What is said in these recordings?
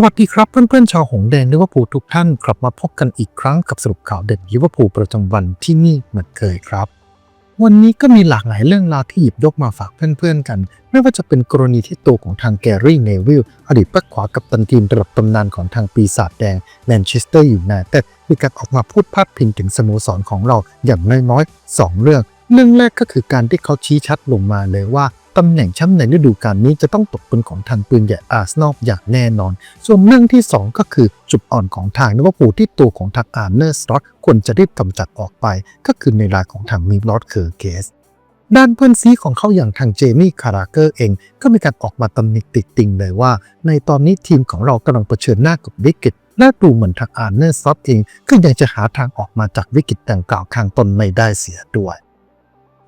สวัสดีครับเพื่อนๆชาวหงแดงลิเวอร์พูลทุกท่านกลับมาพบกันอีกครั้งกับสรุปข่าวเด่นลิเวอร์พูลประจำวันที่นี่เหมือนเคยครับ วันนี้ก็มีหลากหลายเรื่องราวที่หยิบยกมาฝากเพื่อนๆกัน ไม่ว่าจะเป็นกรณีที่ตัวของทางแกรี่เนวิลอดีตแบ็คขวากับตันทีมระดับตำนานของทางปีศาจแดงแมนเชสเตอร์ยูไนเต็ดมีการออกมาพูดพาดพิงถึงสโมสรของเราอย่างน้อยๆสองเรื่อง เรื่องแรกก็คือการที่เขาชี้ชัดลงมาเลยว่า ตำแหน่งแชมป์ในฤดูกาลนี้จะต้องตกเป็นของทางปืนใหญ่อาร์เซนอลอย่างแน่นอน ส่วนเรื่องที่ 2 ก็คือจุดอ่อนของทางลิเวอร์พูลที่ตัวของทางอาร์เนอร์สตอตควรจะรีบกำจัดออกไป ก็คือในรายของทางมิลลอดเคอร์เกสด้านเพื่อนซีของเขาอย่างทางเจมี่คาราเกอร์เอง ก็มีการออกมาตำหนิติดติงเลยว่า ในตอนนี้ทีมของเรากำลังเผชิญหน้ากับวิกฤตและดูเหมือนทางอาร์เนอร์สตอตเองก็ยังจะหาทางออกมาจากวิกฤตดังกล่าวข้างต้นไม่ได้เสียด้วย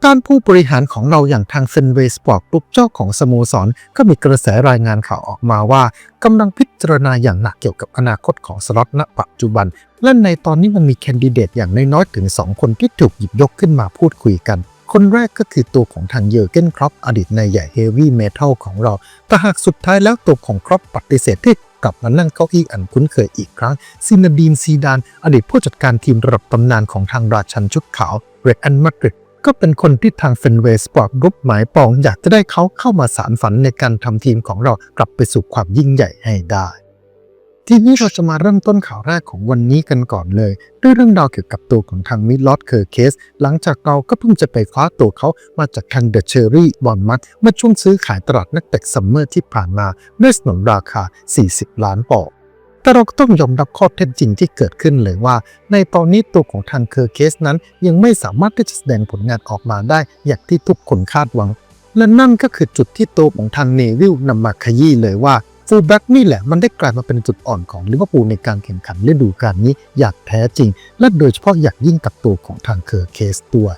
ด้านผู้บริหารของเราอย่างทางเซนเวสปอร์กรุ๊ปเจ้าของสโมสร ก็มีกระแสรายงานข่าวออกมาว่ากำลังพิจารณาอย่างหนักเกี่ยวกับอนาคตของสล็อตณปัจจุบัน และในตอนนี้มันมีแคนดิเดตอย่างน้อยๆถึง 2 คนที่ถูกหยิบยกขึ้นมาพูดคุยกัน คนแรกก็คือตัวของทางเยอร์เกนครอปอดีตนายใหญ่เฮฟวี่เมทัลของเรา แต่หากสุดท้ายแล้วตัวของครอปปฏิเสธที่กลับมานั่งเก้าอี้อันคุ้นเคยอีกครั้ง ซินาดีนซีดาน อดีตผู้จัดการทีมระดับตำนานของทางราชันชุดขาวเรอันมาดริด ก็เป็นคนที่ทางเฟนเวสปอร์ตกรุ๊ปหมายปอง อยากจะได้เขาเข้ามาสารฝันในการทำทีมของเรากลับไปสู่ความยิ่งใหญ่ให้ได้ ทีนี้เราจะมาเริ่มต้นข่าวแรกของวันนี้กันก่อนเลย ด้วยเรื่องราวเกี่ยวกับตัวของทางมิดลอดเคอร์เคส หลังจากเราก็เพิ่งจะไปคว้าตัวเขามาจากทางเดอะเชอรี่บอลมัดเมื่อช่วงซื้อขายตลาดนักเตะซัมเมอร์ที่ผ่านมาด้วยสนนราคา 40 ล้านปอนด์ แต่เราก็ต้องยอมรับข้อเท็จจริงที่เกิดขึ้นเลยว่า ในตอนนี้ตัวของทางเคอร์เคสนั้น ยังไม่สามารถที่จะแสดงผลงานออกมาได้อย่างที่ทุกคนคาดหวัง และนั่นก็คือจุดที่ตัวของทางเนวิลนำมาขยี้เลยว่าฟูลแบ็กนี่แหละมันได้กลายมาเป็นจุดอ่อนของลิเวอร์พูลในการแข่งขันฤดูกาลนี้อย่างแท้จริง และโดยเฉพาะอย่างยิ่งกับตัวของทางเคอร์เคสด้ว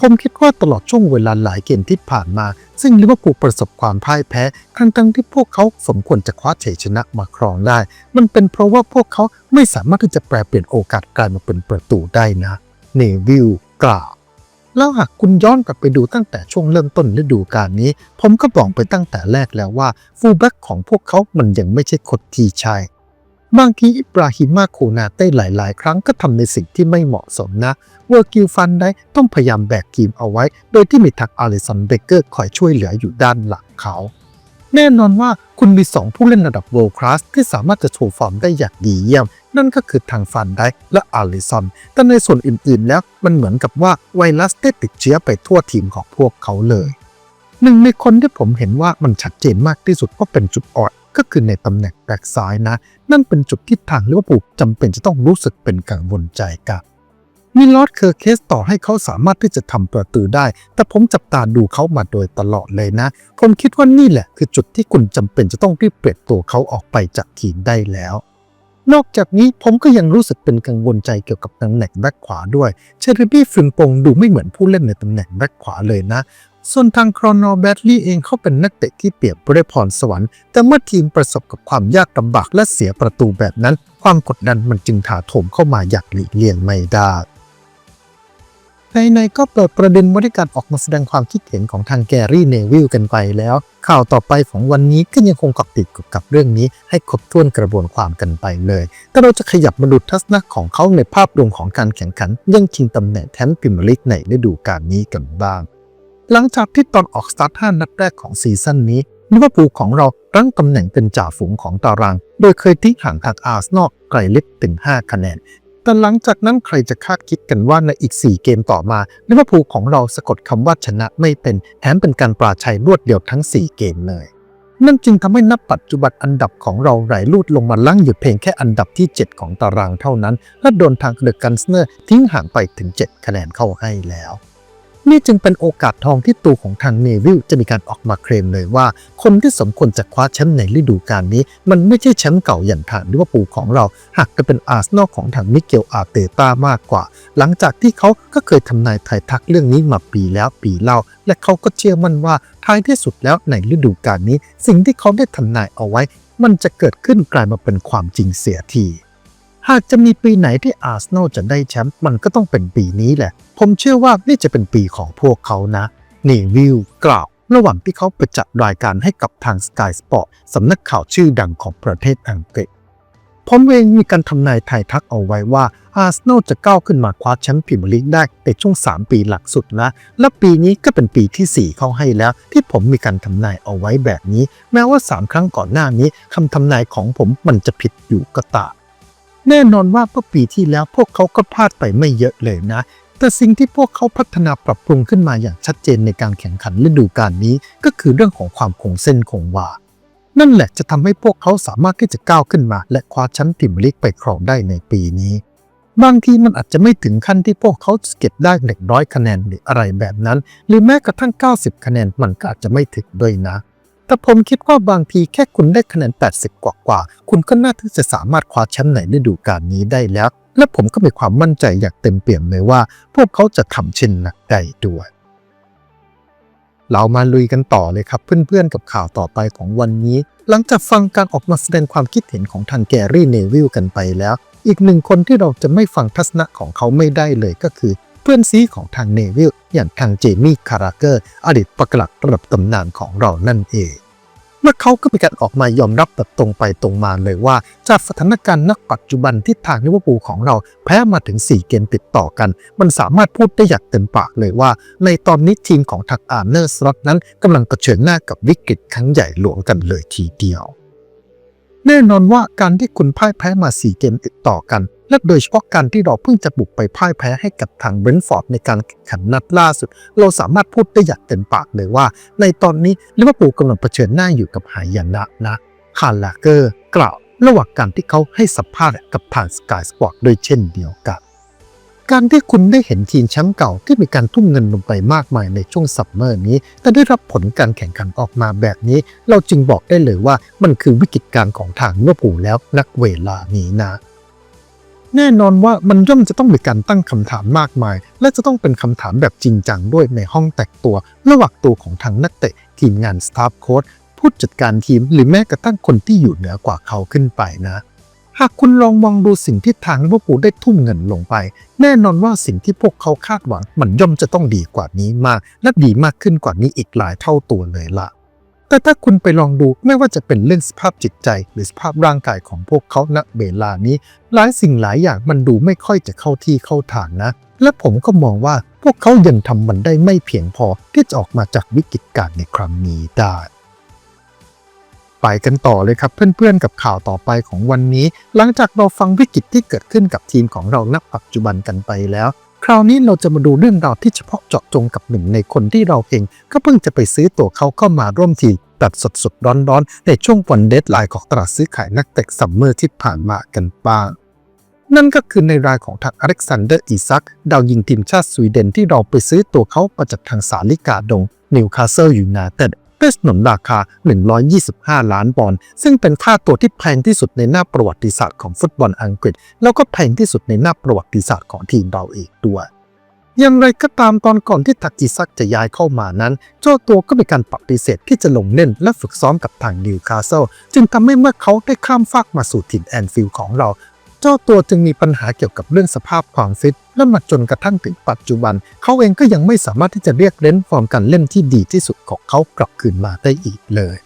ผมคิดว่าตลอดช่วงเวลาหลายเกมที่ผ่านมา ซึ่งลิเวอร์พูลประสบความพ่ายแพ้ทั้งทั้งๆที่พวกเขาสมควรจะคว้าชัยชนะมาครองได้ มันเป็นเพราะว่าพวกเขาไม่สามารถที่จะแปลเปลี่ยนโอกาสกลายมาเป็นประตูได้นะ เนวิลกล่าวแล้วหากคุณย้อนกลับไปดูตั้งแต่ช่วงเริ่มต้นฤดูกาลนี้ ผมก็บอกไปตั้งแต่แรกแล้วว่า ฟูลแบ็กของพวกเขามันยังไม่ใช่คนที่ใช่ บางทีอิบราฮิมาโคนาเต้หลาย ๆ ครั้งก็ทำในสิ่งที่ไม่เหมาะสมนะเวอร์กิลฟันได้ต้องพยายามแบกทีมเอาไว้ โดยที่มีทักอาริสันเบเกอร์คอยช่วยเหลืออยู่ด้านหลังเขา แน่นอนว่าคุณมี 2 ผู้เล่นระดับ world class ที่สามารถจะโชว์ฟอร์มได้อย่างดีเยี่ยม นั่นก็คือทางฟันได้และอาริสันแต่ในส่วนอื่น ๆ แล้วมันเหมือนกับว่าไวรัสได้ติดเชื้อไปทั่วทีมของพวกเขาเลยหนึ่งในคนที่ผมเห็นว่ามันชัดเจนมากที่สุดว่าเป็นจุดอ่อน ก็คือในตำแหน่งแบ็กซ้ายนะ นั่นเป็นจุดที่ทางลิเวอร์พูลจำเป็นจะต้องรู้สึกเป็นกังวลใจกับมิลลอดเคอร์เคสต่อให้เขาสามารถที่จะทำประตูได้ แต่ผมจับตาดูเขามาโดยตลอดเลยนะ ผมคิดว่านี่แหละคือจุดที่คุณจำเป็นจะต้องรีบเปลี่ยนตัวเขาออกไปจากทีมได้แล้ว นอกจากนี้ผมก็ยังรู้สึกเป็นกังวลใจเกี่ยวกับตำแหน่งแบ็คขวาด้วย เชอร์บี้ฟริมปงดูไม่เหมือนผู้เล่นในตำแหน่งแบ็คขวาเลยนะ ส่วนทางครอนอแบดลี่เองเขาเป็นนักเตะที่เปรียบด้วยพรสวรรค์ แต่เมื่อทีมประสบกับความยากลำบากและเสียประตูแบบนั้น ความกดดันมันจึงถาโถมเข้ามาอย่างหลีกเลี่ยงไม่ได้ในๆก็เปิดประเด็นบริการออกมาแสดงความคิดเห็นของทางแกรี่เนวิลกันไปแล้ว ข่าวต่อไปของวันนี้ก็ยังคงเกาะติดกับเรื่องนี้ให้ครบถ้วนกระบวนความกันไปเลย แต่เราจะขยับมาดูทัศนะของเขาในภาพรวมของการแข่งขันยังชิงตำแหน่งแชมป์พรีเมียร์ลีกในฤดูกาลนี้กันบ้าง หลังจากที่ตอนออกสตาร์ท5นัดแรกของซีซั่นนี้ลิเวอร์พูลของเรารั้งตำแหน่งเป็นจ่าฝูงของตาราง โดยเคยทิ้งห่างทางอาร์เซนอลไกลเล็กถึง 5 คะแนน แต่หลังจากนั้นใครจะคาดคิดกันว่าในอีก 4 เกมต่อมาลิเวอร์พูลของเราสะกดคำว่าชนะไม่เป็นแถมเป็นการปราชัยรวดเดียวทั้ง 4 เกมเลย นั่นจึงทำให้นับปัจจุบันอันดับของเราไหลลูดลงมาลั่งอยู่เพียงแค่อันดับที่ 7 ของตารางเท่านั้น และโดนทางเดอะกันสเนอร์ทิ้งห่างไปถึง 7 คะแนนเข้าให้แล้ว นี่จึงเป็นโอกาสทองที่ตัวของทางเนวิลจะมีการออกมาเคลมเลยว่า คนที่สมควรจะคว้าแชมป์ในฤดูกาลนี้ มันไม่ใช่แชมป์เก่าอย่างทางลิเวอร์พูลของเรา หากจะเป็นอาร์เซนอลของทางมิเกลอาร์เตต้ามากกว่า หลังจากที่เขาก็เคยทำนายทายทักเรื่องนี้มาปีแล้วปีเล่า และเขาก็เชื่อมั่นว่าท้ายที่สุดแล้วในฤดูกาลนี้ สิ่งที่เขาได้ทำนายเอาไว้ มันจะเกิดขึ้นกลายมาเป็นความจริงเสียที หากจะมีปีไหนที่อาร์เซนอลจะได้แชมป์มันก็ต้องเป็นปีนี้แหละ ผมเชื่อว่านี่จะเป็นปีของพวกเขานะเนวิลกล่าว ระหว่างที่เขาไปจัดรายการให้กับทาง Sky Sport สำนักข่าวชื่อดังของประเทศอังกฤษผมเองมีการทำนายทายทักเอาไว้ว่าอาร์เซนอลจะก้าวขึ้นมาคว้าแชมป์พรีเมียร์ลีกได้ในช่วง 3 ปีหลักสุดนะ และปีนี้ก็เป็นปีที่ 4 เข้าให้แล้ว ที่ผมมีการทำนายเอาไว้แบบนี้ แม้ว่า 3 ครั้งก่อนหน้านี้คำทำนายของผมมันจะผิดอยู่ก็ตาม แน่นอนว่าเมื่อปีที่แล้วพวกเขาก็พลาดไปไม่เยอะเลยนะ แต่สิ่งที่พวกเขาพัฒนาปรับปรุงขึ้นมาอย่างชัดเจนในการแข่งขันฤดูกาลนี้ ก็คือเรื่องของความคงเส้นคงวา นั่นแหละจะทำให้พวกเขาสามารถที่จะก้าวขึ้นมา และคว้าแชมป์พรีเมียร์ลีกไปครองได้ในปีนี้ บางทีมันอาจจะไม่ถึงขั้นที่พวกเขาเก็บได้หนึ่งร้อยคะแนนหรืออะไรแบบนั้น หรือแม้กระทั่ง 90 คะแนนมันก็อาจจะไม่ถึงด้วยนะ แต่ผมคิดว่าบางทีแค่คุณได้คะแนน 80 กว่ากว่าๆคุณก็น่าที่จะสามารถคว้าแชมป์ในฤดูกาลนี้ได้แล้ว และผมก็มีความมั่นใจอย่างเต็มเปี่ยมเลยว่า พวกเขาจะทำเช่นนั้นได้ด้วย เรามาลุยกันต่อเลยครับเพื่อนๆกับข่าวต่อไปของวันนี้ หลังจากฟังการออกมาแสดงความคิดเห็นของทางแกรี่เนวิลกันไปแล้ว อีกหนึ่งคนที่เราจะไม่ฟังทัศนะของเขาไม่ได้เลยก็คือ พื่อนซีของทางเนวิลอย่างทางเจมี่คาราเกอร์ อดีตประหลัดระดับตำนานของเรานั่นเองเมื่อเขาก็มีการออกมายอมรับแบบตรงไปตรงมาเลยว่า จากสถานการณ์นักปัจจุบันที่ทางลิเวอร์พูลของเราแพ้มาถึง 4 เกมติดต่อกัน มันสามารถพูดได้อย่างเต็มปากเลยว่า ในตอนนี้ทีมของทางอาร์เนอร์สล็อตนั้นกำลังเผชิญหน้ากับวิกฤตครั้งใหญ่หลวงกันเลยทีเดียวแน่นอนว่าการที่คุณพ่ายแพ้มา 4 เกมติดต่อกัน และโดยเฉพาะการที่เราเพิ่งจะบุกไปพ่ายแพ้ให้กับทางเบรนท์ฟอร์ดในการแข่งขันนัดล่าสุด เราสามารถพูดได้อย่างเต็มปากเลยว่า ในตอนนี้ลิเวอร์พูลกำลังเผชิญหน้าอยู่กับหายนะนะคาร์ลาเกอร์ กล่าวระหว่างการที่เขาให้สัมภาษณ์กับทางสกายสปอร์ตด้วยเช่นเดียวกัน การที่คุณได้เห็นทีมแชมป์เก่าที่มีการทุ่มเงินลงไปมากมายในช่วงซัมเมอร์นี้ แต่ได้รับผลการแข่งขันออกมาแบบนี้ เราจึงบอกได้เลยว่ามันคือวิกฤตการณ์ของทางลิเวอร์พูลแล้วนักเวลานี้นะ แน่นอนว่ามันย่อมจะต้องมีการตั้งคำถามมากมาย และจะต้องเป็นคำถามแบบจริงจังด้วยในห้องแตกตัว ระหว่างตัวของทางนักเตะทีมงานสตาฟโค้ชผู้จัดการทีมหรือแม้กระทั่งคนที่อยู่เหนือกว่าเขาขึ้นไปนะ หากคุณลองมองดูสิ่งที่ทางลิเวอร์พูลได้ทุ่มเงินลงไป แน่นอนว่าสิ่งที่พวกเขาคาดหวัง มันย่อมจะต้องดีกว่านี้มาก และดีมากขึ้นกว่านี้อีกหลายเท่าตัวเลยล่ะ แต่ถ้าคุณไปลองดูไม่ว่าจะเป็นเรื่องสภาพจิตใจ หรือสภาพร่างกายของพวกเขาณเวลานี้ หลายสิ่งหลายอย่างมันดูไม่ค่อยจะเข้าที่เข้าทางนะ และผมก็มองว่าพวกเขายังทำมันได้ไม่เพียงพอที่จะออกมาจากวิกฤตการณ์ในครั้งนี้ได้ไปกันต่อเลยครับเพื่อนๆกับข่าวต่อไปของวันนี้ หลังจากเราฟังวิกฤตที่เกิดขึ้นกับทีมของเราณปัจจุบันกันไปแล้ว คราวนี้เราจะมาดูเรื่องราวที่เฉพาะเจาะจงกับหนึ่งในคนที่เราเอง ก็เพิ่งจะไปซื้อตั๋วเขาเข้ามาร่วมทีมแบบสดๆ ร้อนๆ ในช่วงวันเดทไลน์ของตลาดซื้อขายนักเตะซัมเมอร์ที่ผ่านมากันบ้างนั่นก็คือในรายของทางอเล็กซานเดอร์อีซัก ดาวยิงทีมชาติสวีเดนที่เราไปซื้อตัวเขามาจากทางสาลิกาดงนิวคาสเซิลยูไนเต็ด ด้วยสนุนราคา 125 ล้านปอนด์ซึ่งเป็นค่าตัวที่แพงที่สุดในหน้าประวัติศาสตร์ของฟุตบอลอังกฤษ แล้วก็แพงที่สุดในหน้าประวัติศาสตร์ของทีมเราเองด้วยอย่างไรก็ตามตอนก่อนที่ทักอีซักจะย้ายเข้ามานั้น เจ้าตัวก็มีการปฏิเสธที่จะลงเล่นและฝึกซ้อมกับทางนิวคาสเซิลจึงทำให้เมื่อเขาได้ข้ามฟากมาสู่ถิ่นแอนฟิลด์ของเรา จ้าตัวจึงมีปัญหาเกี่ยวกับเรื่องสภาพความฟิต และมาจนกระทั่งถึงปัจจุบัน เขาเองก็ยังไม่สามารถที่จะเรียกเล่นฟอร์มการเล่นที่ดีที่สุดของเขากลับคืนมาได้อีกเลย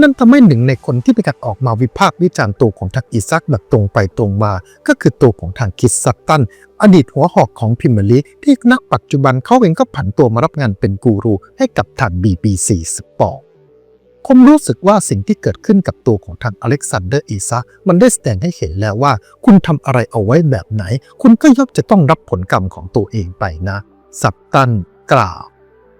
นั่นทำให้หนึ่งในคนที่มีการออกมาวิพากษ์วิจารณ์ตัวของทางอีซักแบบตรงไปตรงมา ก็คือตัวของทางคิดซัตตัน อดีตหัวหอกของพิมเมลีที่ณปัจจุบันเขาเองก็ผันตัวมารับงานเป็นกูรูให้กับทาง BBC Sport ผมรู้สึกว่าสิ่งที่เกิดขึ้นกับตัวของทางอเล็กซานเดอร์อีซักมันได้แสดงให้เห็นแล้วว่า คุณทำอะไรเอาไว้แบบไหน คุณก็ย่อมจะต้องรับผลกรรมของตัวเองไปนะสับตันกล่าว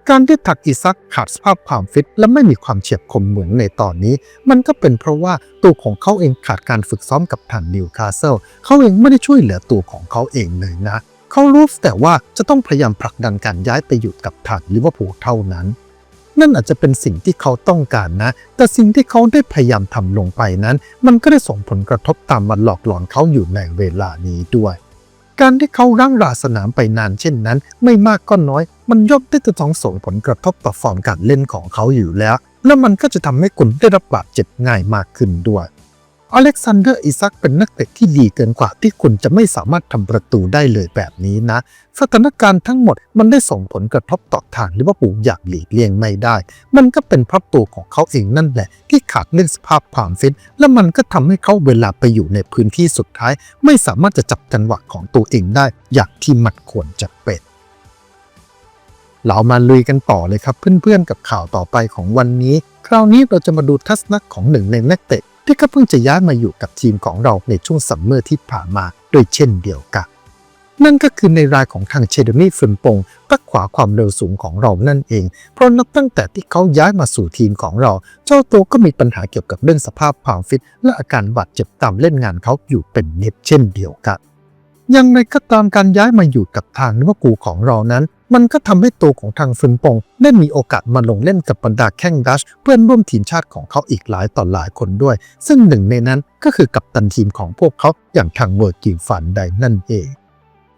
การที่ถักอีซักขาดสภาพความฟิต และไม่มีความเฉียบคมเหมือนในตอนนี้ มันก็เป็นเพราะว่าตัวของเขาเองขาดการฝึกซ้อมกับทางนิวคาสเซิลเขาเองไม่ได้ช่วยเหลือตัวของเขาเองเลยนะ เขารู้แต่ว่าจะต้องพยายามผลักดันการย้ายไปอยู่กับทางลิเวอร์พูลเท่านั้น นั่นอาจจะเป็นสิ่งที่เขาต้องการนะ แต่สิ่งที่เขาได้พยายามทำลงไปนั้น มันก็ได้ส่งผลกระทบตามมาหลอกหลอนเขาอยู่ในเวลานี้ด้วย การที่เขาร่างราสนามไปนานเช่นนั้น ไม่มากก็น้อย มันย่อมได้จะต้องส่งผลกระทบต่อฟอร์มการเล่นของเขาอยู่แล้ว และมันก็จะทำให้คุณได้รับบาดเจ็บง่ายมากขึ้นด้วย อเล็กซานเดอร์อิซักเป็นนักเตะที่ดีเกินกว่าที่คุณจะไม่สามารถทำประตูได้เลยแบบนี้นะ สถานการณ์ทั้งหมดมันได้ส่งผลกระทบต่อทางลิเวอร์พูลอย่างหลีกเลี่ยงไม่ได้ มันก็เป็นเพราะตัวของเขาเองนั่นแหละ ที่ขาดเรื่องสภาพความฟิต และมันก็ทำให้เขาเวลาไปอยู่ในพื้นที่สุดท้าย ไม่สามารถจะจับจังหวะของตัวเองได้ อย่างที่มันควรจะเป็นเรามาลุยกันต่อเลยครับเพื่อนๆกับข่าวต่อไปของวันนี้ คราวนี้เราจะมาดูทัศนะของหนึ่งในนักเตะ ที่ก็เพิ่งจะย้ายมาอยู่กับทีมของเราในช่วงซัมเมอร์ที่ผ่านมาโดยเช่นเดียวกัน นั่นก็คือในรายของทางเชเดมี่ฟินปงตักขวาความเร็วสูงของเรานั่นเอง เพราะนับตั้งแต่ที่เขาย้ายมาสู่ทีมของเรา เจ้าตัวก็มีปัญหาเกี่ยวกับเรื่องสภาพความฟิต และอาการบาดเจ็บตามเล่นงานเขาอยู่เป็นนิดเช่นเดียวกันอย่างไรก็ตามการย้ายมาอยู่กับทางลิเวอร์พูลของเรานั้น มันก็ทำให้ตัวของทางฟรินปงได้มีโอกาสมาลงเล่นกับบรรดาแข้งดัชเพื่อนร่วมทีมชาติของเขาอีกหลายต่อหลายคนด้วย ซึ่งหนึ่งในนั้นก็คือกัปตันทีมของพวกเขาอย่างทางเวอร์กิลฟันไดนั่นเอง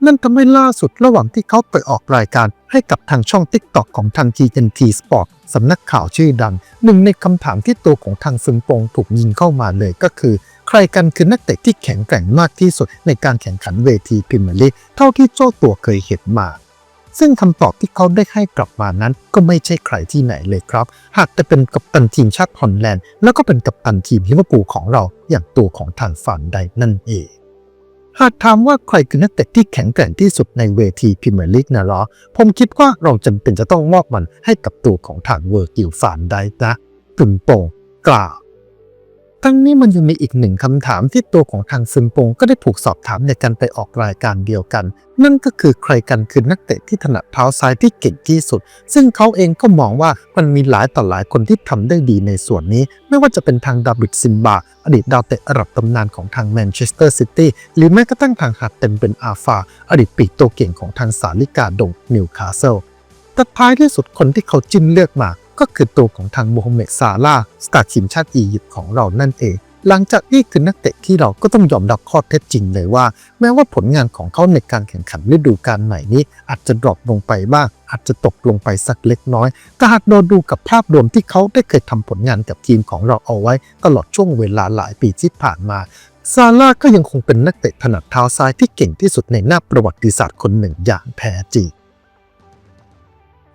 นั่นทำให้ล่าสุดระหว่างที่เขาไปออกรายการให้กับทางช่อง TikTok ของทาง TNT Sport สำนักข่าวชื่อดัง หนึ่งในคำถามที่ตัวของทางซึงปงถูกยิงเข้ามาเลยก็คือ ใครกันคือนักเตะที่แข็งแกร่งมากที่สุดในการแข่งขันเวทีพรีเมียร์ลีกเท่าที่เจ้าตัวเคยเห็นมา ซึ่งคำตอบที่เขาได้ให้กลับมานั้น ก็ไม่ใช่ใครที่ไหนเลยครับ หากแต่เป็นกัปตันทีมชาติฮอลแลนด์ แล้วก็เป็นกัปตันทีมลิเวอร์พูลของเราอย่างตัวของทางฝันใดนั่นเองหากถามว่าใครคือนักเตะที่แข็งแกร่งที่สุดในเวทีพรีเมียร์ลีกนะหรอ ผมคิดว่าเราจำเป็นจะต้องมอบมันให้กับตัวของทางเวอร์กิลฟานได้นะกึ่งโป่งกล่าว ทั้งนี้มันยังมีอีกหนึ่งคำถามที่ตัวของทางซึมปงก็ได้ถูกสอบถามในการไปออกรายการเดียวกัน นั่นก็คือใครกันคือนักเตะที่ถนัดเท้าซ้ายที่เก่งที่สุด ซึ่งเขาเองก็มองว่ามันมีหลายต่อหลายคนที่ทำได้ดีในส่วนนี้ ไม่ว่าจะเป็นทางดาวิดซินบา อดีตดาวเตะระดับตำนานของทางแมนเชสเตอร์ซิตี้หรือแม้กระทั่งทางหัดเต็มเป็นอาฟา อดีตปีกตัวเก่งของทางสาลิกาดงนิวคาสเซิลแต่ท้ายที่สุดคนที่เขาจิ้มเลือกมา ก็คือตัวของทางโมฮัมเหม็ดซาลาสตาร์ทีมชาติอียิปต์ของเรานั่นเอง หลังจากนี้คือนักเตะที่เราก็ต้องยอมรับข้อเท็จจริงเลยว่า แม้ว่าผลงานของเขาในการแข่งขันฤดูกาลใหม่นี้ อาจจะดรอปลงไปบ้าง อาจจะตกลงไปสักเล็กน้อยแต่หากเราดูกับภาพรวมที่เขาได้เคยทำผลงานกับทีมของเราเอาไว้ ตลอดช่วงเวลาหลายปีที่ผ่านมาซาร่าก็ยังคงเป็นนักเตะถนัดเท้าซ้ายที่เก่งที่สุดในหน้าประวัติศาสตร์คนหนึ่งอย่างแท้จริง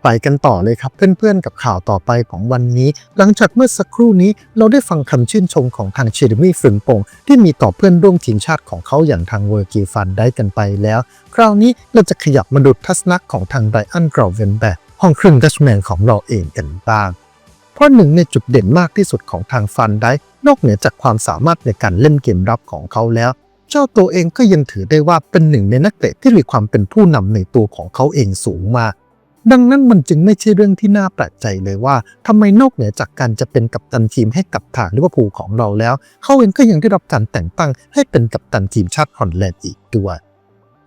ไปกันต่อเลยครับ เพื่อนๆ กับข่าวต่อไปของวันนี้ หลังจากเมื่อสักครู่นี้เราได้ฟังคำชื่นชมของทางเชดมี่ฟรินปงที่มีต่อเพื่อนร่วมทีมชาติของเขาอย่างทางเวอร์กิฟันได้กันไปแล้ว คราวนี้เราจะขยับมาดูทัศนะของทางไบรอันกราวเวนแบกห้องครึ่งดัชแมนของเราเองกันบ้าง เพราะหนึ่งในจุดเด่นมากที่สุดของทางฟันได้นอกเหนือจากความสามารถในการเล่นเกมรับของเขาแล้วเจ้าตัวเองก็ยังถือได้ว่าเป็นหนึ่งในนักเตะที่มีความเป็นผู้นำในตัวของเขาเองสูงมาก ดังนั้นมันจึงไม่ใช่เรื่องที่น่าแปลกใจเลยว่าทำไมนอกเหนือจากการจะเป็นกัปตันทีมให้กับทางลิเวอร์พูลของเราแล้ว เขาเองก็ยังได้รับการแต่งตั้งให้เป็นกัปตันทีมชาติฮอลแลนด์อีกด้วย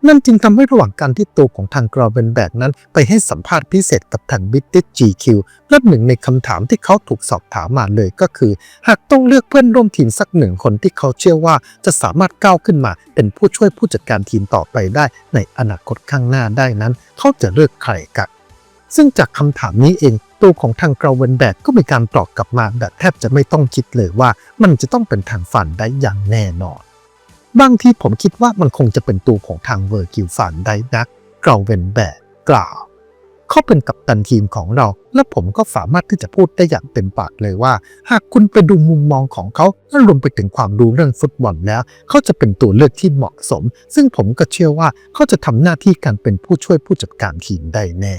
นั่นจึงทำให้ระหว่างการที่ตัวของทางกราวเบนแบกนั้น ไปให้สัมภาษณ์พิเศษกับทางบิตติจีคิวและหนึ่งในคำถามที่เขาถูกสอบถามมาเลยก็คือ หากต้องเลือกเพื่อนร่วมทีมสักหนึ่งคนที่เขาเชื่อว่าจะสามารถก้าวขึ้นมา เป็นผู้ช่วยผู้จัดการทีมต่อไปได้ในอนาคตข้างหน้าได้นั้น เขาจะเลือกใครกัน ซึ่งจากคำถามนี้เองตัวของทางกราเวนแบกก็มีการตอบกลับมาแบบแทบจะไม่ต้องคิดเลยว่ามันจะต้องเป็นทางฝันได้อย่างแน่นอน บางทีผมคิดว่ามันคงจะเป็นตัวของทางเวอร์กิลฝันได้นะกราเวนแบกกล่าวเขาเป็นกัปตันทีมของเรา และผมก็สามารถที่จะพูดได้อย่างเต็มปากเลยว่า หากคุณไปดูมุมมองของเขาและรวมไปถึงความรู้เรื่องฟุตบอลแล้ว เขาจะเป็นตัวเลือกที่เหมาะสม ซึ่งผมก็เชื่อว่าเขาจะทำหน้าที่การเป็นผู้ช่วยผู้จัดการทีมได้แน่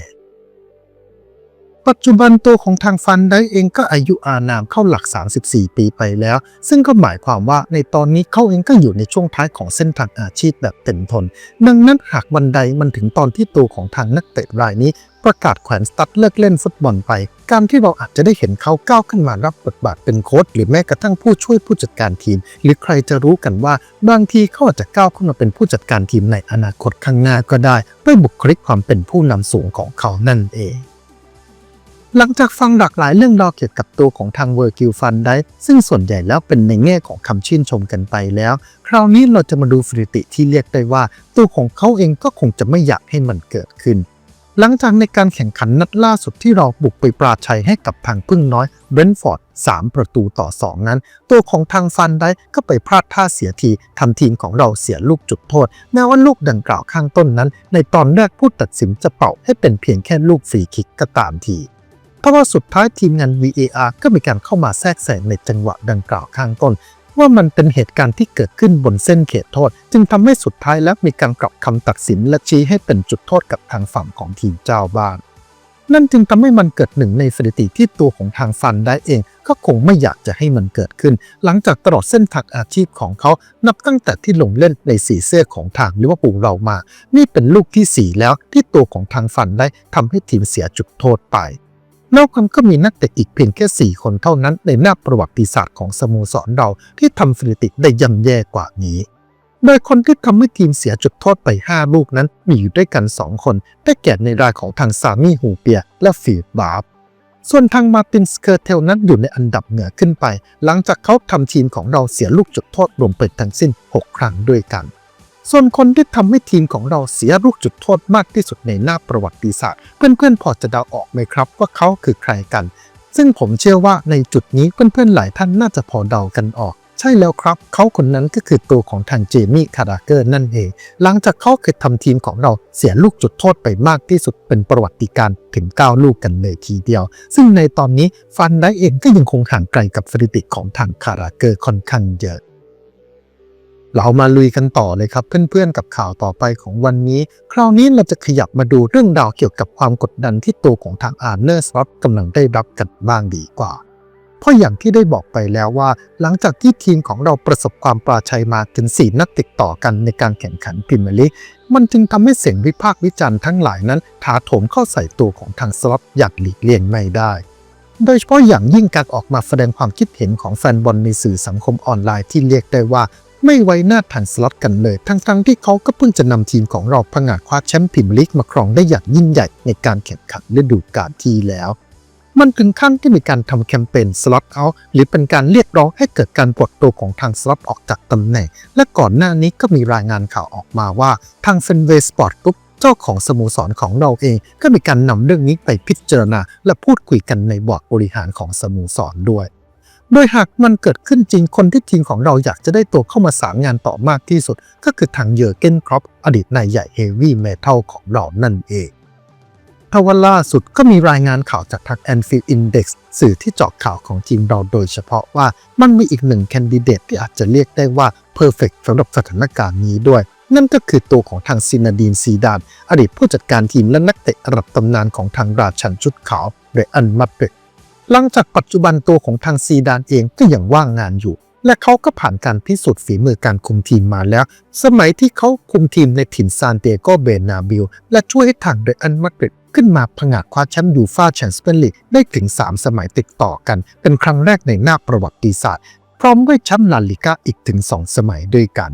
ปัจจุบันตัวของทางฟันได้เองก็อายุอานามเข้าหลัก 34 ปีไปแล้ว ซึ่งก็หมายความว่าในตอนนี้เขาเองก็อยู่ในช่วงท้ายของเส้นทางอาชีพแบบเต็มทน ดังนั้นหากวันใดมันถึงตอนที่ตัวของทางนักเตะรายนี้ ประกาศแขวนสตั๊ดเลิกเล่นฟุตบอลไป การที่เราอาจจะได้เห็นเขาก้าวขึ้นมารับบทบาทเป็นโค้ชหรือแม้กระทั่งผู้ช่วยผู้จัดการทีม หรือใครจะรู้กันว่าบางทีเขาอาจจะก้าวขึ้นมาเป็นผู้จัดการทีมในอนาคตข้างหน้าก็ได้ ด้วยบุคลิกความเป็นผู้นำสูงของเขานั่นเอง หลังจากฟังหลากหลายเรื่องราวเกี่ยวกับตัวของทางเวอร์กิลฟันได้ ซึ่งส่วนใหญ่แล้วเป็นในแง่ของคำชื่นชมกันไปแล้ว คราวนี้เราจะมาดูสถิติที่เรียกได้ว่า ตัวของเขาเองก็คงจะไม่อยากให้มันเกิดขึ้น หลังจากในการแข่งขันนัดล่าสุดที่เราบุกไปปราชัยให้กับทางพึ่งน้อยเบรนฟอร์ด3 ประตูต่อ 2 นั้น ตัวของทางฟันได้ก็ไปพลาดท่าเสียทีทำทีมของเราเสียลูกจุดโทษแม้ว่าลูกดังกล่าวข้างต้นนั้น ในตอนแรกผู้ตัดสินจะเป่าให้เป็นเพียงแค่ลูกฟรีคิกก็ตามที เพราะว่าสุดท้ายทีมงาน VAR ก็มีการเข้ามาแทรกแซงในจังหวะดังกล่าวข้างต้น ว่ามันเป็นเหตุการณ์ที่เกิดขึ้นบนเส้นเขตโทษ จึงทำให้สุดท้ายแล้วมีการกลับคำตัดสินและชี้ให้เป็นจุดโทษกับทางฝั่งของทีมเจ้าบ้านนั่นจึงทำให้มันเกิดหนึ่งในสถิติที่ตัวของทางฟันได้เอง ก็คงไม่อยากจะให้มันเกิดขึ้น หลังจากตลอดเส้นทางอาชีพของเขา นับตั้งแต่ที่ลงเล่นในสีเสื้อของทางลิเวอร์พูลเรามา นี่เป็นลูกที่ 4 แล้วที่ตัวของทางฟันได้ทำให้ทีมเสียจุดโทษไป นอกจากก็มีนักเตะอีกเพียงแค่ 4 คนเท่านั้นในหน้าประวัติศาสตร์ของสโมสรเราที่ทำสถิติได้ย่ำแย่กว่านี้ โดยคนที่ทำให้ทีมเสียจุดโทษไป 5 ลูกนั้นมีอยู่ด้วยกัน 2 คนได้แก่ในรายของทางซามี่ฮูเปีย และฟีดบาร์บส่วนทางมาร์ตินสเคอร์เทลนั้นอยู่ในอันดับเหนือขึ้นไป หลังจากเขาทำทีมของเราเสียลูกจุดโทษรวมเป็นทั้งสิ้น 6 ครั้งด้วยกัน ส่วนคนที่ทำให้ทีมของเราเสียลูกจุดโทษมากที่สุดในหน้าประวัติศาสตร์ เพื่อนๆพอจะเดาออกไหมครับว่าเขาคือใครกัน ซึ่งผมเชื่อว่าในจุดนี้เพื่อนๆหลายท่านน่าจะพอเดากันออก ใช่แล้วครับ เขาคนนั้นก็คือตัวของทางเจมี่คาราเกอร์นั่นเอง หลังจากเขาเคยทำทีมของเราเสียลูกจุดโทษไปมากที่สุดเป็นประวัติการ์ถึง 9 ลูกกันเลยทีเดียว ซึ่งในตอนนี้ฟันได้เองก็ยังคงห่างไกลกับสถิติของทางคาราเกอร์ค่อนข้างเยอะ เรามาลุยกันต่อเลยครับเพื่อนๆกับข่าวต่อไปของวันนี้ คราวนี้เราจะขยับมาดูเรื่องราวเกี่ยวกับความกดดันที่ตัวของทางอาร์เนอร์สล็อตกำลังได้รับกันบ้างดีกว่า เพราะอย่างที่ได้บอกไปแล้วว่า หลังจากที่ทีมของเราประสบความปราชัยมาถึง4นัดติดต่อกันในการแข่งขันพรีเมียร์ลีกมันจึงทำให้เสียงวิพากษ์วิจารณ์ทั้งหลายนั้นถาโถมเข้าใส่ตัวของทางสล็อตอย่างหลีกเลี่ยงไม่ได้โดยเฉพาะอย่างยิ่งการออกมาแสดงความคิดเห็นของแฟนบอลในสื่อสังคมออนไลน์ที่เรียกได้ว่า ไม่ไว้หน้าทางสล็อตกันเลย ทั้งๆที่เขาก็เพิ่งจะนำทีมของเราผงาดคว้าแชมป์พรีเมียร์ลีกมาครองได้อย่างยิ่งใหญ่ในการแข่งขันฤดูกาลที่แล้ว มันถึงขั้นที่มีการทำแคมเปญสล็อตเอาหรือเป็นการเรียกร้องให้เกิดการปลดตัวของทางสล็อตออกจากตำแหน่ง และก่อนหน้านี้ก็มีรายงานข่าวออกมาว่าทางเฟนเวสปอร์ตกรุ๊ปเจ้าของสโมสรของเราเองก็มีการนำเรื่องนี้ไปพิจารณา และพูดคุยกันในบอร์ดบริหารของสโมสรด้วย โดยหากมันเกิดขึ้นจริงคนที่ทีมของเราอยากจะได้ตัวเข้ามาสารงานต่อมากที่สุด ก็คือทางเยอร์เกนครอปอดีตนายใหญ่เฮวี่เมทัลของเรานั่นเองทว่าล่าสุดก็มีรายงานข่าวจากทาง Anfield Index สื่อที่เจาะข่าวของทีมเราโดยเฉพาะว่ามันมีอีกหนึ่งแคนดิเดตที่อาจจะเรียกได้ว่า Perfect สำหรับสถานการณ์นี้ด้วย นั่นก็คือตัวของทางซินาดีนซีดาน อดีตผู้จัดการทีมและนักเตะระดับตำนานของทางราชันชุดขาวเรอันมัตเปก หลังจากปัจจุบันตัวของทางซีดานเองก็ยังว่างงานอยู่ และเขาก็ผ่านการพิสูจน์ฝีมือการคุมทีมมาแล้ว สมัยที่เขาคุมทีมในถิ่นซานเตียโกเบนาบิล และช่วยให้ทางเรอันมัตเปกขึ้นมาผงาดคว้าแชมป์ยูฟ่าแชมเปี้ยนลีกได้ถึง 3 สมัยติดต่อกัน เป็นครั้งแรกในหน้าประวัติศาสตร์ พร้อมด้วยแชมป์ลาลิกาอีกถึง 2 สมัยด้วยกัน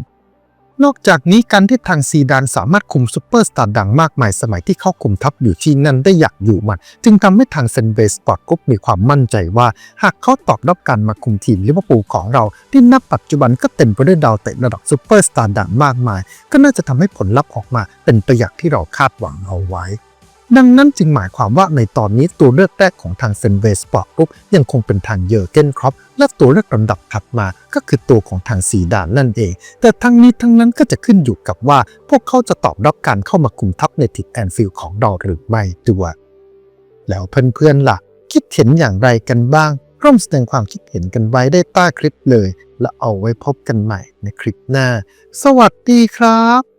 นอกจากนี้การที่ทางซีดานสามารถคุมซูเปอร์สตาร์ดังมากมายสมัยที่เข้าคุมทัพอยู่ที่นั่นได้อยากอยู่มัน จึงทำให้ทางเซนเบสปอร์ตกรุ๊ปมีความมั่นใจว่า หากเขาตอบรับการมาคุมทีมลิเวอร์พูลของเรา ที่นับปัจจุบันก็เต็มไปด้วยดาวเตะระดับซูเปอร์สตาร์ดังมากมาย ก็น่าจะทำให้ผลลัพธ์ออกมาเป็นตัวอย่างที่เราคาดหวังเอาไว้ ดังนั้นจึงหมายความว่าในตอนนี้ตัวเลือกแรกของทางเซนเวสปอร์ตกรุ๊ปยังคงเป็นทางเยอร์เกนครอปและตัวเลือกลำดับถัดมาก็คือตัวของทางซีดานนั่นเอง แต่ทั้งนี้ทั้งนั้นก็จะขึ้นอยู่กับว่า พวกเขาจะตอบรับการเข้ามาคุมทัพในทิศแอนฟิลด์ของเราหรือไม่ด้วยแล้วเพื่อนๆล่ะ คิดเห็นอย่างไรกันบ้าง ร่วมแสดงความคิดเห็นกันไว้ได้ใต้คลิปเลย และเอาไว้พบกันใหม่ในคลิปหน้า สวัสดีครับ